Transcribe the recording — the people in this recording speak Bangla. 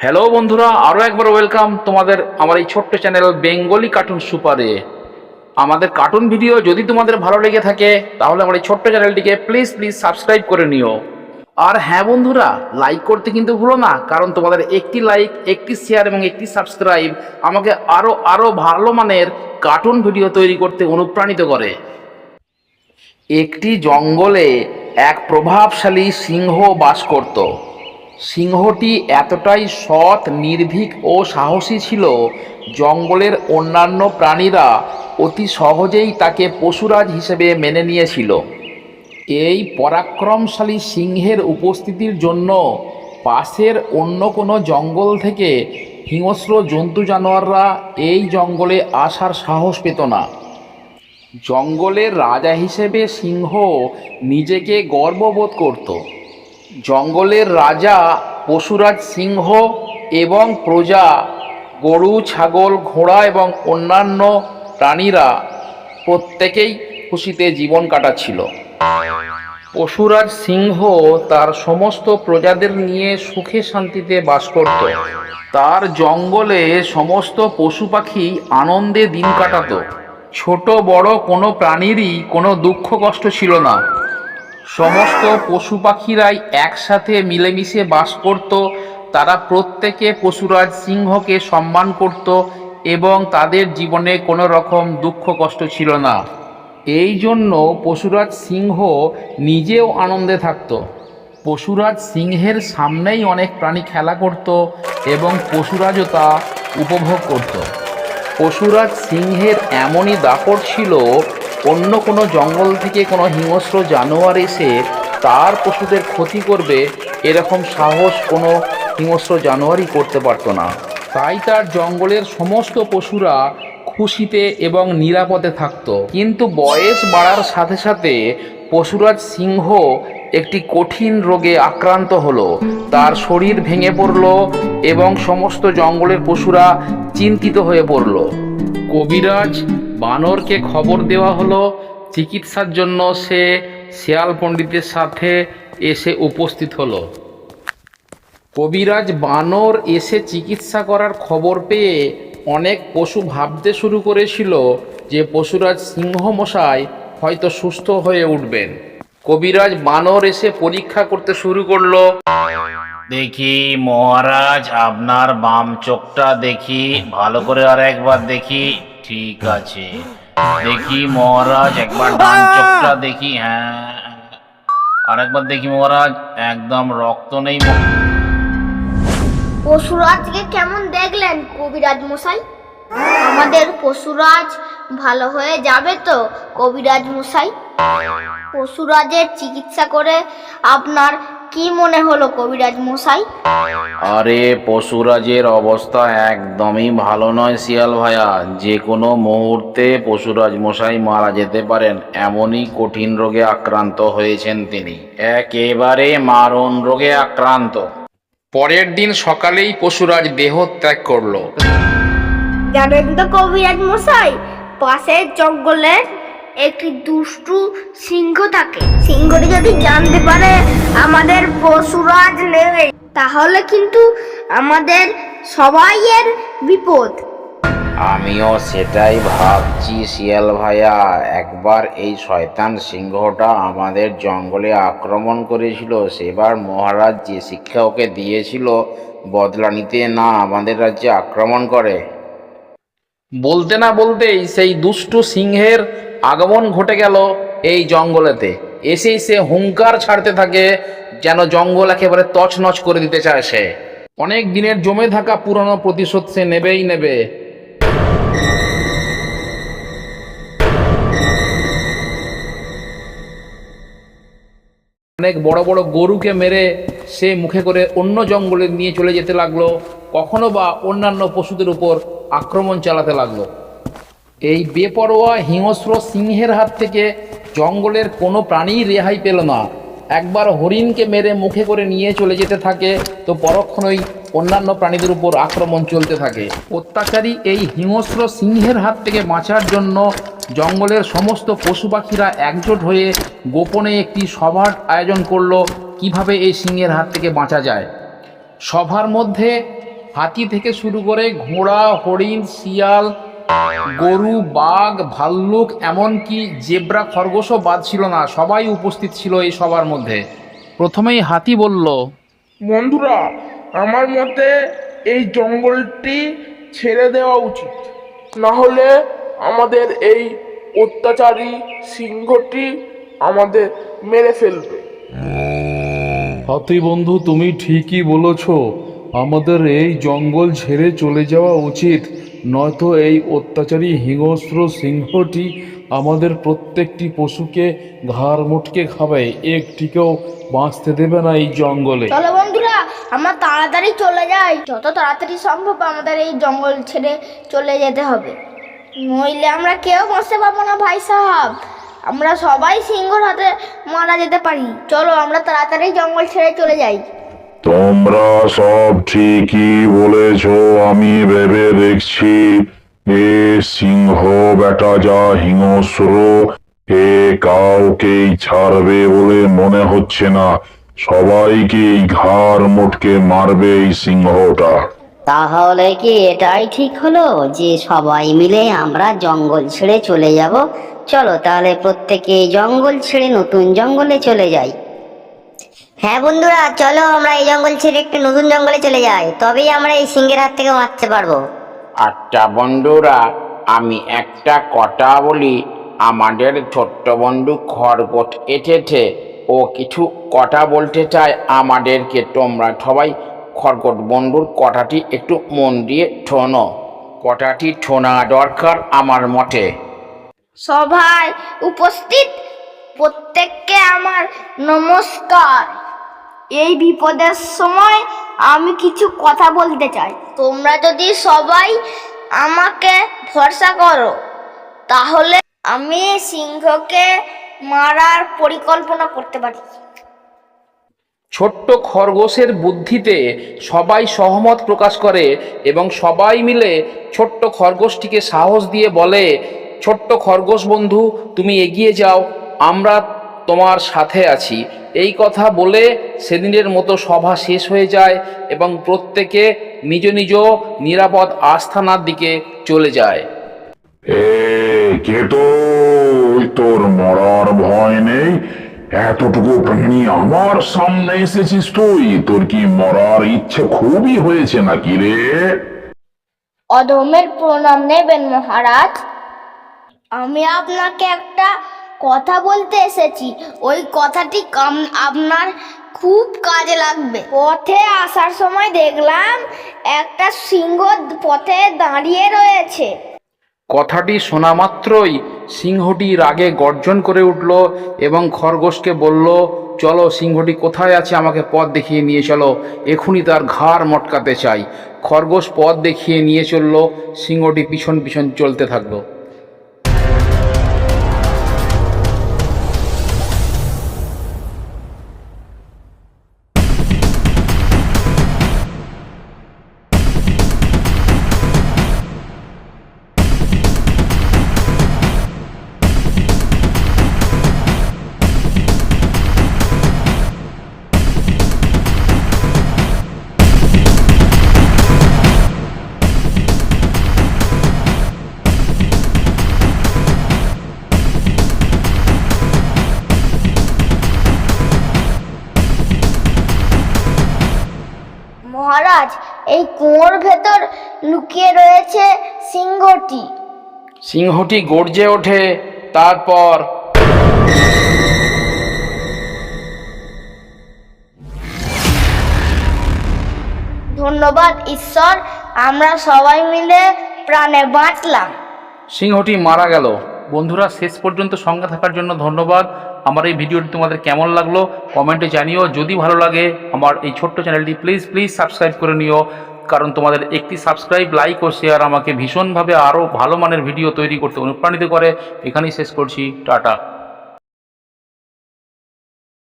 হ্যালো বন্ধুরা আরও একবার ওয়েলকাম তোমাদের আমার এই ছোট্ট চ্যানেল বেঙ্গলি কার্টুন সুপারে আমাদের কার্টুন ভিডিও যদি তোমাদের ভালো লেগে থাকে, তাহলে আমার এই ছোট্ট চ্যানেলটিকে প্লিজ প্লিজ সাবস্ক্রাইব করে নিও। আর হ্যাঁ বন্ধুরা লাইক করতে কিন্তু ভুলো না, কারণ তোমাদের একটি লাইক একটি শেয়ার এবং একটি সাবস্ক্রাইব আমাকে আরও আরও ভালো মানের কার্টুন ভিডিও তৈরি করতে অনুপ্রাণিত করে। একটি জঙ্গলে এক প্রভাবশালী সিংহ বাস করত। সিংহটি এতটাই সৎ, নির্ভীক ও সাহসী ছিল, জঙ্গলের অন্যান্য প্রাণীরা অতি সহজেই তাকে পশুরাজ হিসেবে মেনে নিয়েছিল। এই পরাক্রমশালী সিংহের উপস্থিতির জন্য পাশের অন্য কোনো জঙ্গল থেকে হিংস্র জন্তু জানোয়াররা এই জঙ্গলে আসার সাহস পেত না। জঙ্গলের রাজা হিসেবে সিংহ নিজেকে গর্ববোধ করত। জঙ্গলের রাজা পশুরাজ সিংহ এবং প্রজা, গরু, ছাগল, ঘোড়া এবং অন্যান্য প্রাণীরা প্রত্যেকেই খুশিতে জীবন কাটাচ্ছিল। পশুরাজ সিংহ তার সমস্ত প্রজাদের নিয়ে সুখে শান্তিতে বাস করত। তার জঙ্গলে সমস্ত পশু পাখি আনন্দে দিন কাটাত। ছোট বড় কোনো প্রাণীরই কোনো দুঃখ কষ্ট ছিল না। সমস্ত পশু পাখিরাই একসাথে মিলেমিশে বাস করত, তারা প্রত্যেকে পশুরাজ সিংহকে সম্মান করত এবং তাদের জীবনে কোনো রকম দুঃখ কষ্ট ছিল না। এই জন্য পশুরাজ সিংহ নিজেও আনন্দে থাকত। পশুরাজ সিংহের সামনেই অনেক প্রাণী খেলা করত এবং পশুরাজও তা উপভোগ করত। পশুরাজ সিংহের এমনই দাপট ছিল অন্য কোনো জঙ্গল থেকে কোনো হিংস্র জানোয়ার এসে তার পশুদের ক্ষতি করবে, এরকম সাহস কোনো হিংস্র জানোয়ারই করতে পারতো না। তাই তার জঙ্গলের সমস্ত পশুরা খুশিতে এবং নিরাপদে থাকত। কিন্তু বয়স বাড়ার সাথে সাথে পশুরাজ সিংহ একটি কঠিন রোগে আক্রান্ত হলো। তার শরীর ভেঙে পড়ল এবং সমস্ত জঙ্গলের পশুরা চিন্তিত হয়ে পড়ল। কবিরাজ বানরকে খবর দেওয়া হলো। চিকিৎসার জন্য সে শেয়াল পণ্ডিতের সাথে এসে উপস্থিত হলো। কবিরাজ বানর এসে চিকিৎসা করার খবর পেয়ে অনেক পশু ভাবতে শুরু করেছিল যে পশুরাজ সিংহ মশাই হয়তো সুস্থ হয়ে উঠবেন। কবিরাজ বানর এসে পরীক্ষা করতে শুরু করল। দেখি মহারাজ আপনার বাম চোখটা দেখি ভালো করে আর একবার দেখি ঠিক আছে। দেখি মহারাজ একবার ডান চোখটা দেখি হ্যাঁ। আর একবার দেখি মহারাজ একদম রক্ত নেই পশুরাজকে কেমন দেখলেন কবিরাজ মশাই? আমাদের পশুরাজ ভালো হয়ে যাবে তো কবিরাজ মশাই? পশুরাজের চিকিৎসা করে আপনার কি মনে হলো কবিরাজ মশাই? আরে পশুরাজের অবস্থা একদমই ভালো নয় শিয়াল ভাইয়া। যে কোনো মুহূর্তে পশুরাজ মশাই মারা যেতে পারেন এমনই কঠিন রোগে আক্রান্ত হয়েছেন তিনি। একেবারে মারণ রোগে আক্রান্ত। পরের দিন সকালেই পশুরাজ দেহ ত্যাগ করল। জানেন তো কবিরাজ মশাই পাশের জঙ্গলের একটি দুষ্টু সিংহ থাকে। সিংহটি যদি জানতে পারে আমাদের পশুরাজ নেই তাহলে কিন্তু আমাদের সবাইয়ের বিপদ। আমিও সেটাই ভাবছি শিয়াল ভাইয়া। একবার এই শয়তান সিংহটা আমাদের জঙ্গলে আক্রমণ করেছিল সেবার মহারাজ যে শিক্ষা ওকে দিয়েছিল বদলা নিতে না আমাদের রাজ্যে আক্রমণ করে। বলতে না বলতেই সেই দুষ্টু সিংহের আগমন ঘটে গেল এই জঙ্গলেতে। এসেই সে হুঙ্কার ছাড়তে থাকে, যেন জঙ্গল একেবারে তছনছ করে দিতে চায় সে। অনেক দিনের জমে থাকা পুরনো প্রতিশোধ সে নেবেই নেবে। অনেক বড় বড় গরুকে মেরে সে মুখে করে অন্য জঙ্গলে নিয়ে চলে যেতে লাগল, কখনো বা অন্যান্য পশুদের উপর আক্রমণ চালাতে লাগল। এই বেপরোয়া হিংস্র সিংহের হাত থেকে জঙ্গলের কোনো প্রাণী রেহাই পেল না। একবার হরিণকে মেরে মুখে করে নিয়ে চলে যেতে থাকে, তো পরক্ষণই অন্যান্য প্রাণীদের উপর আক্রমণ চলতে থাকে। অত্যাচারী এই হিংস্র সিংহের হাত থেকে বাঁচার জন্য জঙ্গলের সমস্ত পশু পাখিরা একজোট হয়ে গোপনে একটি সভার আয়োজন করল, কীভাবে এই সিংহের হাত থেকে বাঁচা যায়। সভার মধ্যে হাতি থেকে শুরু করে ঘোড়া, হরিণ, শিয়াল গরু বাঘ ভাল্লুক এমনকি জেব্রা খরগোশও বাদ ছিল না সবাই উপস্থিত ছিল এই সবার মধ্যে। প্রথমেই হাতি বলল বন্ধুরা আমার মতে এই জঙ্গলটি ছেড়ে দেওয়া উচিত। না হলে আমাদের এই অত্যাচারী সিংহটি আমাদের মেরে ফেলবে। হাতি বন্ধু তুমি ঠিকই বলেছ। আমাদের এই জঙ্গল ছেড়ে চলে যাওয়া উচিত। নয়তো এই অত্যাচারী হিংস্র সিংহটি আমাদের প্রত্যেকটি পশুকে, ঘাড় মুটকে খাবে, একটিকেও বাঁচতে দেবে না এই জঙ্গলে। চলো বন্ধুরা, আমরা তাড়াতাড়ি চলে যাই। যত তাড়াতাড়ি সম্ভব আমাদের এই জঙ্গল ছেড়ে চলে যেতে হবে। নইলে আমরা কেউ বাঁচতে পারব না ভাই সাহাব। আমরা সবাই সিংহর হাতে মারা যেতে পারি। চলো আমরা তাড়াতাড়ি জঙ্গল ছেড়ে চলে যাই। তোমরা সব ঠিকই বলেছ, আমি ভেবে দেখছি। এ সিংহ বেটা যা হিংস্র, এ কাউকেই ছাড়বে বলে মনে হচ্ছে না। সবাইকেই ঘাড় মোটকে মারবে এই সিংহটা। তাহলে কি এটাই ঠিক হলো যে সবাই মিলে আমরা জঙ্গল ছেড়ে চলে যাব? চলো তাহলে প্রত্যেকে জঙ্গল ছেড়ে নতুন জঙ্গলে চলে যাই। হ্যাঁ বন্ধুরা চলো আমরা এই জঙ্গল ছেড়ে একটু নতুন জঙ্গলে চলে যাই। তবেই আমরা এই সিংহের হাত থেকে বাঁচতে পারব। আচ্ছা বন্ধুরা আমি একটা কথা বলি। আমাদের ছোট্ট বন্ধু খরগোশ এসেছে। ও কিছু কথা বলতে চায় আমাদেরকে। তোমরা সবাই খরগোশ বন্ধুর কথাটি একটু মন দিয়ে শোনো। কথাটি শোনা দরকার আমার মতে। সভায় উপস্থিত প্রত্যেককে আমার নমস্কার। এই বিপদের সময় আমি কিছু কথা বলতে চাই। তোমরা যদি সবাই আমাকে ভরসা করো, তাহলে আমি সিংহকে মারার পরিকল্পনা করতে পারি। ছোট্ট খরগোশের বুদ্ধিতে সবাই সহমত প্রকাশ করে এবং সবাই মিলে ছোট্ট খরগোশটিকে সাহস দিয়ে বলে, ছোট্ট খরগোশ বন্ধু, তুমি এগিয়ে যাও, আমরা তোমার সাথে আছি। এই কথা বলে সেদিনের মতো সভা শেষ হয়ে যায় এবং প্রত্যেকে নিজ নিজ নিরাপদ আস্থানার দিকে চলে যায়। এ কে তুই? তোর মরার ভয় নেই? এতটুকু প্রাণী আমার সামনে এসেছিস তুই? তোর কি মরার ইচ্ছে খুবই হয়েছে নাকি রে? অধমের প্রণাম নেবেন মহারাজ। আমি আপনাকে একটা কথা বলতে এসেছি। ওই কথাটি আপনার খুব কাজে লাগবে। পথে আসার সময় দেখলাম একটা সিংহ পথে দাঁড়িয়ে রয়েছে। কথাটি শোনা মাত্রই সিংহটি রাগে গর্জন করে উঠল এবং খরগোশকে বলল, চলো সিংহটি কোথায় আছে আমাকে পথ দেখিয়ে নিয়ে চলো এখনই তার ঘাড় মটকাতে চাই। খরগোশ পথ দেখিয়ে নিয়ে চলল, সিংহটি পিছন পিছন চলতে থাকল। এই কুয়োর ভেতর লুকিয়ে রয়েছে সিংহটি। সিংহটি গর্জে ওঠে তারপর ধন্যবাদ ঈশ্বর আমরা সবাই মিলে প্রাণে বাঁচলাম। সিংহটি মারা গেল। বন্ধুরা, শেষ পর্যন্ত সঙ্গে থাকার জন্য ধন্যবাদ। আমার এই ভিডিওটি তোমাদের কেমন লাগল কমেন্টে জানিও। যদি ভালো লাগে আমার এই ছোট্ট চ্যানেলটি প্লিজ প্লিজ সাবস্ক্রাইব করে নিও। কারণ তোমাদের একটি সাবস্ক্রাইব লাইক ও শেয়ার আমাকে ভীষণভাবে আরও ভালো মানের ভিডিও তৈরি করতে অনুপ্রাণিত করে। এখানেই শেষ করছি। টাটা।